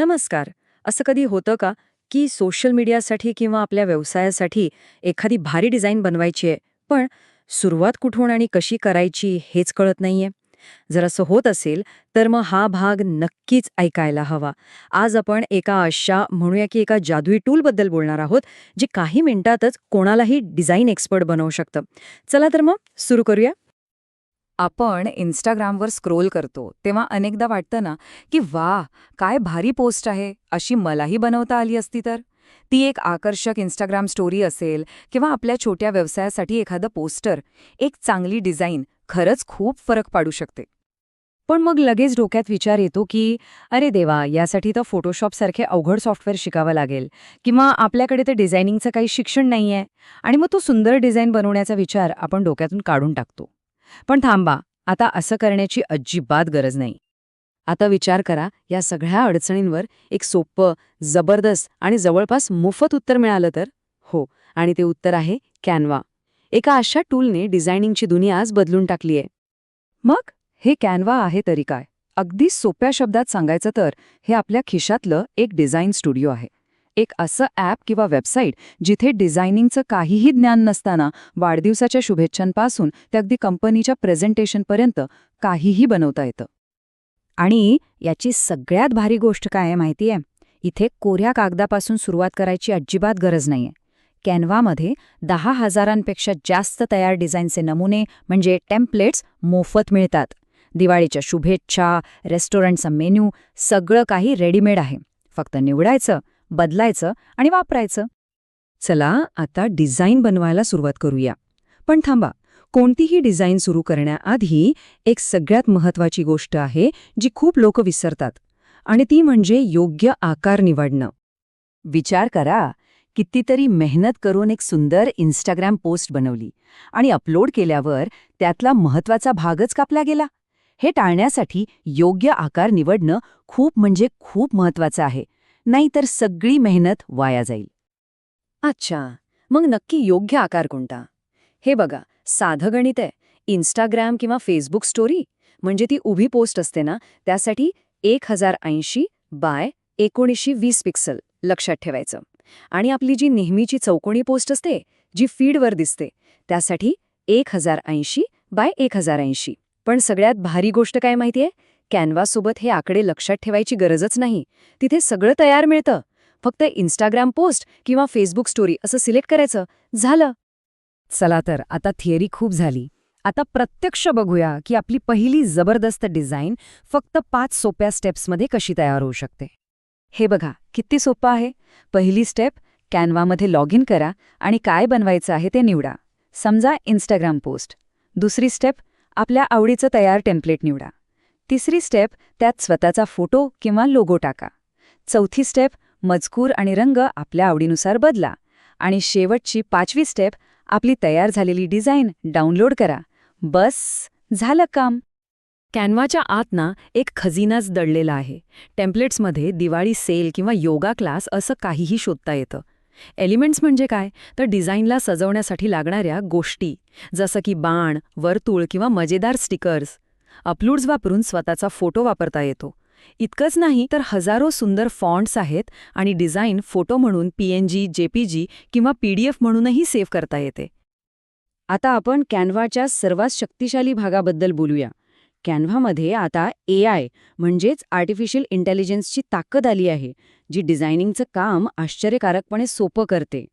नमस्कार. असं कधी होतं का की सोशल मीडियासाठी किंवा आपल्या व्यवसायासाठी एखादी भारी डिझाईन बनवायची आहे पण सुरुवात कुठून आणि कशी करायची हेच कळत नाहीये. जर असं होत असेल तर मग हा भाग नक्कीच ऐकायला हवा. आज आपण एका अशा म्हणूया की एका जादुई टूलबद्दल बोलणार आहोत जे काही मिनिटातच कोणालाही डिझाईन एक्सपर्ट बनवू शकतं. चला तर मग सुरू करूया. आपण इंस्टाग्रामवर स्क्रोल करतो तेव्हा अनेकदा वाटतं ना की वा काय भारी पोस्ट आहे अशी मलाही बनवता आली असती तर? ती एक आकर्षक इंस्टाग्राम स्टोरी असेल किंवा आपल्या छोट्या व्यवसायासाठी एखादं पोस्टर एक चांगली डिझाईन खरंच खूप फरक पाडू शकते. पण मग लगेच डोक्यात विचार येतो की अरे देवा यासाठी तर फोटोशॉपसारखे अवघड सॉफ्टवेअर शिकावं लागेल किंवा आपल्याकडे तर डिझायनिंगचं काही शिक्षण नाहीये. आणि मग तो सुंदर डिझाईन बनवण्याचा विचार आपण डोक्यातून काढून टाकतो. पण थांबा आता असं करण्याची अजिबात गरज नाही. आता विचार करा या सगळ्या अडचणींवर एक सोपं जबरदस्त आणि जवळपास मोफत उत्तर मिळालं तर? हो आणि ते उत्तर आहे कॅनवा. एका अशा टूलने डिझायनिंगची दुनिया आज बदलून टाकली आहे. मग हे कॅनवा आहे तरी काय? अगदी सोप्या शब्दात सांगायचं तर हे आपल्या खिशातलं एक डिझाईन स्टुडिओ आहे. एक असं ॲप किंवा वेबसाईट जिथे डिझायनिंगचं काहीही ज्ञान नसताना वाढदिवसाच्या शुभेच्छांपासून ते अगदी कंपनीच्या प्रेझेंटेशनपर्यंत काहीही बनवता येतं. आणि याची सगळ्यात भारी गोष्ट काय आहे माहितीये इथे कोऱ्या कागदापासून सुरुवात करायची अजिबात गरज नाहीये. कॅनवामध्ये दहा हजारांपेक्षा जास्त तयार डिझाईनचे नमुने म्हणजे टेम्पलेट्स मोफत मिळतात. दिवाळीच्या शुभेच्छा रेस्टॉरंटचा मेन्यू सगळं काही रेडीमेड आहे. फक्त निवडायचं बदलायचं आणि वापरायचं. चला आता डिझाईन बनवायला सुरुवात करूया. पण थांबा कोणतीही डिझाईन सुरू करण्याआधी एक सगळ्यात महत्वाची गोष्ट आहे जी खूप लोक विसरतात आणि ती म्हणजे योग्य आकार निवडणं. विचार करा कितीतरी मेहनत करून एक सुंदर इंस्टाग्राम पोस्ट बनवली आणि अपलोड केल्यावर त्यातला महत्त्वाचा भागच कापला गेला. हे टाळण्यासाठी योग्य आकार निवडणं खूप म्हणजे खूप महत्वाचं आहे. नाहीतर सगळी मेहनत वाया जाईल. अच्छा मग नक्की योग्य आकार कोणता? हे बघा साधं गणित आहे. इंस्टाग्राम किंवा फेसबुक स्टोरी म्हणजे ती उभी पोस्ट असते ना त्यासाठी एक हजार ऐंशी बाय एकोणीसशे वीस पिक्सल लक्षात ठेवायचं. आणि आपली जी नेहमीची चौकोणी पोस्ट असते जी फीडवर दिसते त्यासाठी एक हजार ऐंशी बाय एक हजार ऐंशी पण सगळ्यात भारी गोष्ट काय माहितीये? कॅनवासोबत हे आकडे लक्षात ठेवायची गरजच नाही. तिथे सगळं तयार मिळतं. फक्त इंस्टाग्राम पोस्ट किंवा फेसबुक स्टोरी असं सिलेक्ट करायचं. झालं. चला तर आता थिअरी खूप झाली. आता प्रत्यक्ष बघूया की आपली पहिली जबरदस्त डिझाईन फक्त पाच सोप्या स्टेप्समध्ये कशी तयार होऊ शकते. हे बघा किती सोपं आहे. पहिली स्टेप कॅनवामध्ये लॉग इन करा आणि काय बनवायचं आहे ते निवडा. समजा इंस्टाग्राम पोस्ट दुसरी स्टेप आपल्या आवडीचं तयार टेम्पलेट निवडा. तिसरी स्टेप त्यात स्वतःचा फोटो किंवा लोगो टाका. चौथी स्टेप मजकूर आणि रंग आपल्या आवडीनुसार बदला. आणि शेवटची पाचवी स्टेप आपली तयार झालेली डिझाईन डाउनलोड करा. बस झालं काम. कॅनवाच्या आत ना एक खजिनाच दडलेला आहे. टेम्पलेट्समध्ये दिवाळी सेल किंवा योगा क्लास असं काहीही शोधता येतं. एलिमेंट्स म्हणजे काय? तर डिझाईनला सजवण्यासाठी लागणाऱ्या गोष्टी. जसं की बाण वर्तुळ किंवा मजेदार स्टिकर्स. अपलोड्स वापरून स्वतःचा फोटो वापरता येतो. इतकंच नाही तर हजारो सुंदर फॉन्ट्स आहेत आणि डिझाईन फोटो म्हणून पीएनजी जेपीजी किंवा पीडीएफ म्हणूनही सेव्ह करता येते. आता आपण कॅनव्हाच्या सर्वात शक्तिशाली भागाबद्दल बोलूया. कॅनव्हामध्ये आता ए आय म्हणजेच आर्टिफिशियल इंटेलिजन्सची ताकद आली आहे जी डिझायनिंगचं काम आश्चर्यकारकपणे सोपं करते.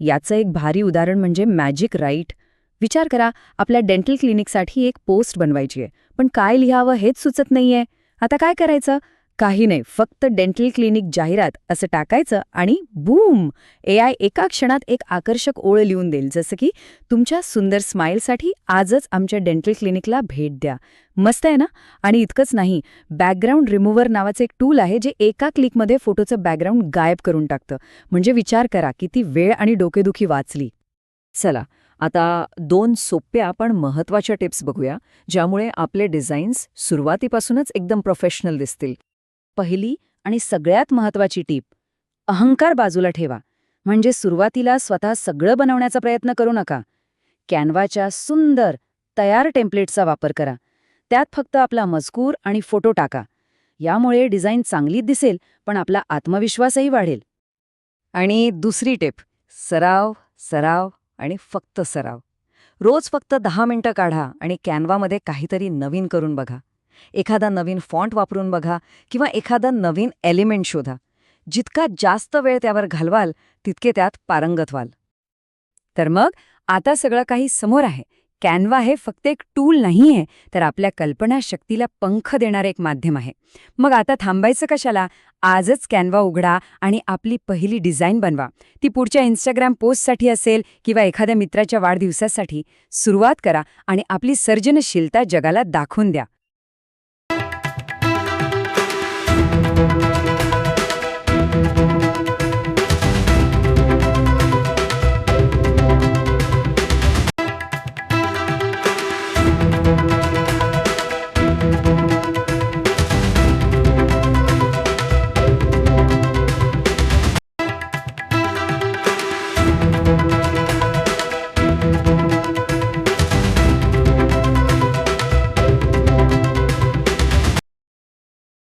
याचं एक भारी उदाहरण म्हणजे मॅजिक राईट. विचार करा आपल्या डेंटल क्लिनिकसाठी एक पोस्ट बनवायची आहे. पण काय लिहावं हेच सुचत नाहीये. आता काय करायचं? काही नाही फक्त डेंटल क्लिनिक जाहिरात असं टाकायचं आणि बूम ए आय एका क्षणात एक आकर्षक ओळ लिहून देईल. जसं की तुमच्या सुंदर स्माईलसाठी आजच आमच्या डेंटल क्लिनिकला भेट द्या. मस्त आहे ना? आणि इतकंच नाही बॅकग्राऊंड रिमूव्हर नावाचं एक टूल आहे जे एका क्लिकमध्ये फोटोचं बॅकग्राऊंड गायब करून टाकतं. म्हणजे विचार करा किती वेळ आणि डोकेदुखी वाचली. चला आता दोन सोप्या पण महत्त्वाच्या टिप्स बघूया ज्यामुळे आपले डिझाईन्स सुरुवातीपासूनच एकदम प्रोफेशनल दिसतील. पहिली आणि सगळ्यात महत्वाची टीप अहंकार बाजूला ठेवा. म्हणजे सुरुवातीला स्वतः सगळं बनवण्याचा प्रयत्न करू नका. कॅनवाच्या सुंदर तयार टेम्पलेटचा वापर करा. त्यात फक्त आपला मजकूर आणि फोटो टाका. यामुळे डिझाईन चांगलीच दिसेल पण आपला आत्मविश्वासही वाढेल. आणि दुसरी टिप सराव सराव. आणि फक्त सराव. रोज फक्त दहा मिनिटं काढा आणि कॅनवामध्ये काहीतरी नवीन करून बघा. एखादा नवीन फॉन्ट वापरून बघा किंवा एखादा नवीन एलिमेंट शोधा. जितका जास्त वेळ त्यावर घालवाल तितके त्यात पारंगत व्हाल. तर मग आता सगळं काही समोर आहे. कॅनवा हे फक्त एक टूल नाही आहे तर आपल्या कल्पनाशक्तीला पंख देणारं एक माध्यम आहे. मग आता थांबायचं कशाला? आजच कॅनवा उघडा आणि आपली पहिली डिझाईन बनवा. ती पुढच्या इंस्टाग्राम पोस्टसाठी असेल किंवा एखाद्या मित्राच्या वाढदिवसासाठी सुरुवात करा आणि आपली सर्जनशीलता जगाला दाखवून द्या.